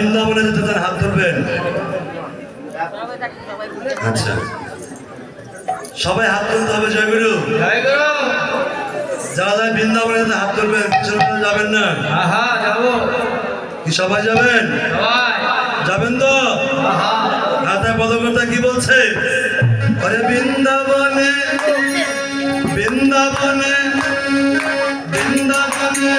বৃন্দাবনে যেতে তার হাত ধরবেন। আচ্ছা। সবাই হাত তুলতে হবে জয় গুরু যারা যায় বৃন্দাবনে যেতে হাত ধরবেন পিছনে যাবেন না। কি সবাই যাবেন? যাবেন তো? রাতে পদকর্তা কি বলছে? আরে বৃন্দাবনে বৃন্দাবনে বৃন্দাবনে।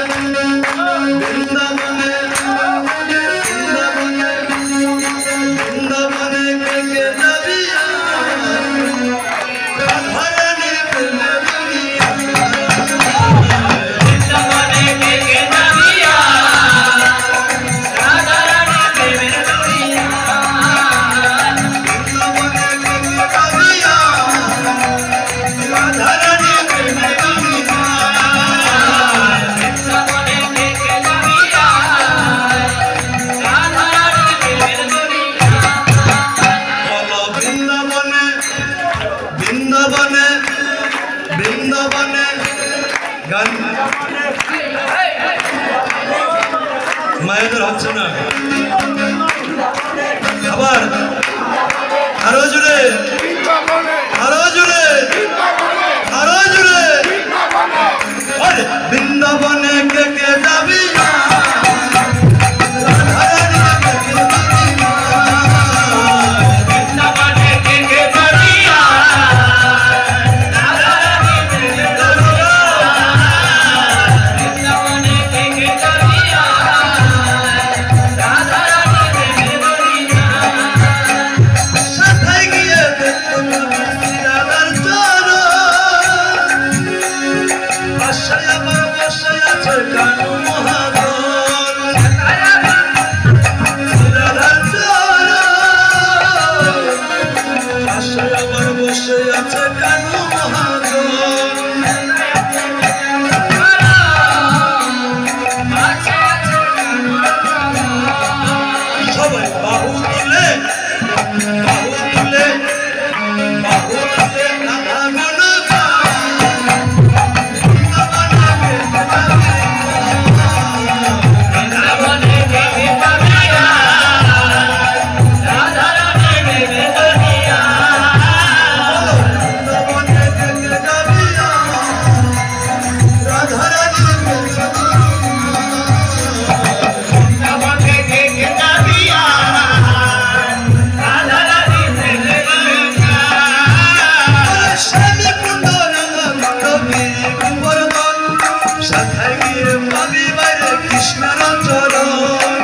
হচ্ছে না। আবার আরও জুড়ে কৃষ্ণ চরণ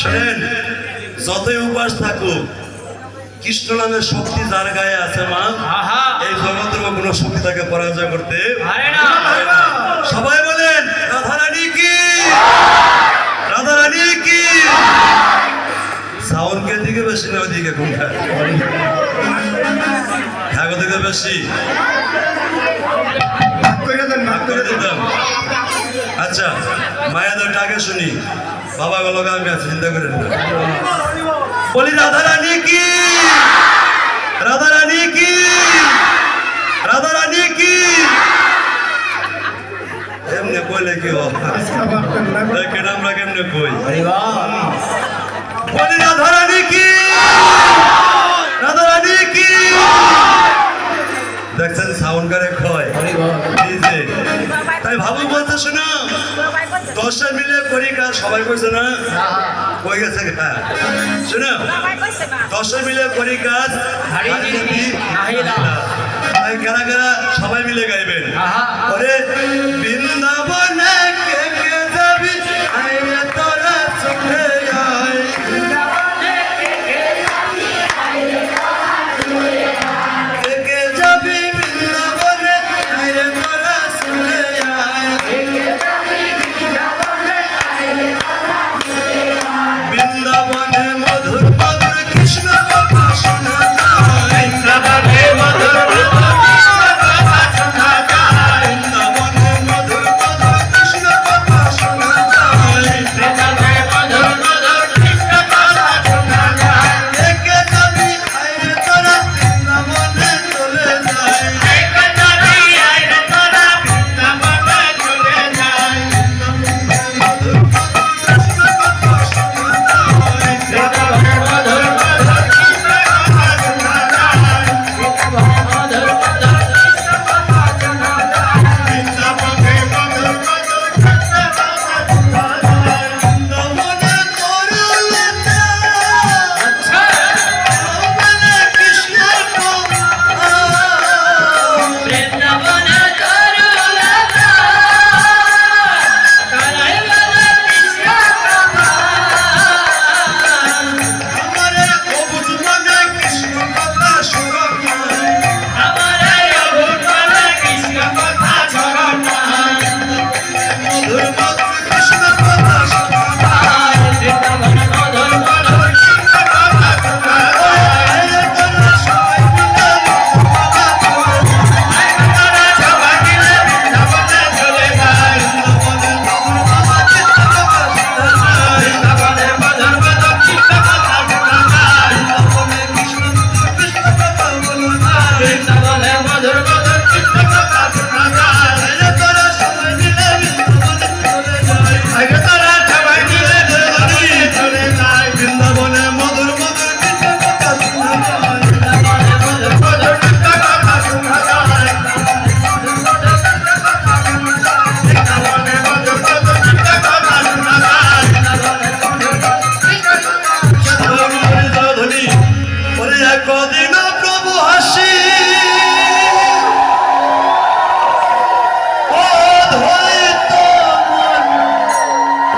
শোনেন যতই উপাস থাকুক কৃষ্ণ নামের শক্তি যার গায়ে আছে মা এই জগতের কোনো শক্তি তাকে পরাজয় করতে সবাই বলেন রাধারানী কি? রাধারানী কি? সাউন্ডকে দিকে বেশি না ওদিকে কোনটা? ঢাকা বেশি। ভাগ করে দেন ভাগ করে দিতাম আচ্ছা মায়াদের ডাকে শুনি। বাবা গেল আমি আছি চিন্তা করেন না। বলি রাধা রানী কি? রাধা রানী কি? রাধা রানী কি? এমনি কইলে কি হবে? আজকে ভাবতেন না গো। দেখেন আমরা কেমনে কই? বলি রাধা কাজ সবাই কইছে না কই গেছে শোনো দশটা মিলে করি কাজ। কারা কারা? সবাই মিলে গাইবেন। আহা। ওরে বৃন্দ